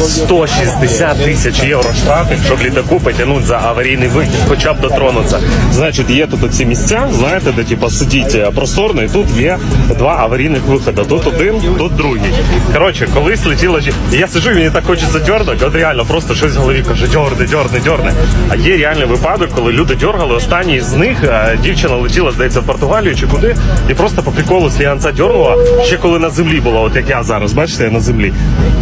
160 тисяч євро штрафів, щоб літаку потягнути за аварійний вихід, хоча б дотронутися. Значить, є тут оці місця, знаєте, де типу, сидіть е, просторно, і тут є два аварійних виходи. Тут один, тут другий. Коротше, колись летіла Я сиджу, і мені так хочеться дьорнути, от реально просто щось в голові каже, дьорни, дьорни, дьорни. А є реальний випадок, коли люди дьоргали. Останній з них е, дівчина летіла, здається, в Португалію чи куди, і просто по приколу сліганця дьорнула, ще коли на землі була, от як я зараз, бачите, я на землі.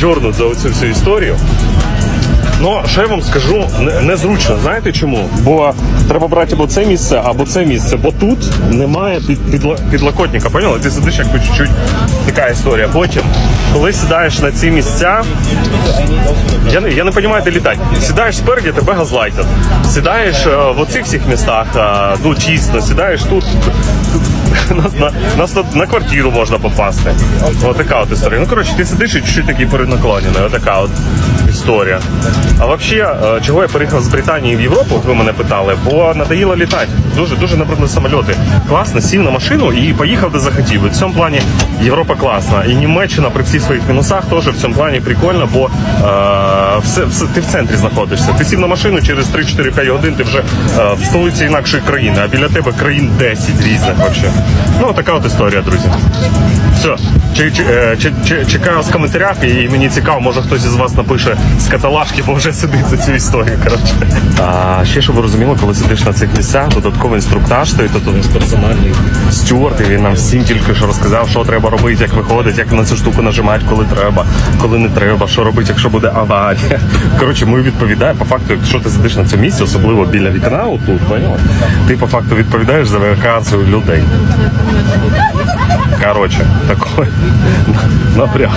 дьорнуть за оцю всю історію? Ну, що я вам скажу, не- незручно. Знаєте чому? Бо треба брати або це місце, або це місце, бо тут немає під, підлокотника. Поняли? Ти сидиш якби чуть-чуть така історія. Потім, коли сідаєш на ці місця, я не, я не розумію, де літати. Сідаєш спереді, тебе газлайтять. Сідаєш е, в оцих всіх містах, е, ну тісно, сідаєш тут. Нас на, нас тут на квартиру можна попасти. Ось така от історія. Ну, коротше, ти сидиш і чуть-чуть такий переднаклонений. Отака от історія. А взагалі, е, чого я переїхав з Британії в Європу, ви мене питали, бо надоїло літати. Дуже дуже набридли самольоти. Класно, сів на машину і поїхав де захотів. І в цьому плані Європа класна. І Німеччина при всіх своїх мінусах теж в цьому плані прикольно, бо е, все, все, ти в центрі знаходишся. Ти сів на машину через 3-4-5 годин, ти вже е, в столиці інакшої країни, а біля тебе країн 10 різних вообще. Ну, така от історія, друзі. Все. Е, чи, чи, чекаю вас в і мені цікаво, може хтось із вас напише з каталажки, бо вже сидить за цю історію. Коротше. А ще щоб ви розуміли, коли сидиш на цих місцях, додатковий інструктаж стоїть, тут у нас персональний стюард, і він нам всім тільки що розказав, що треба робити, як виходить, як на цю штуку нажимати, коли треба, коли не треба, що робити, якщо буде аварія. Коротше, ми відповідаємо по факту, якщо ти сидиш на цьому місці, особливо біля вікна, отут? Ти по факту відповідаєш за евакуацію людей. Короче, такой напряг.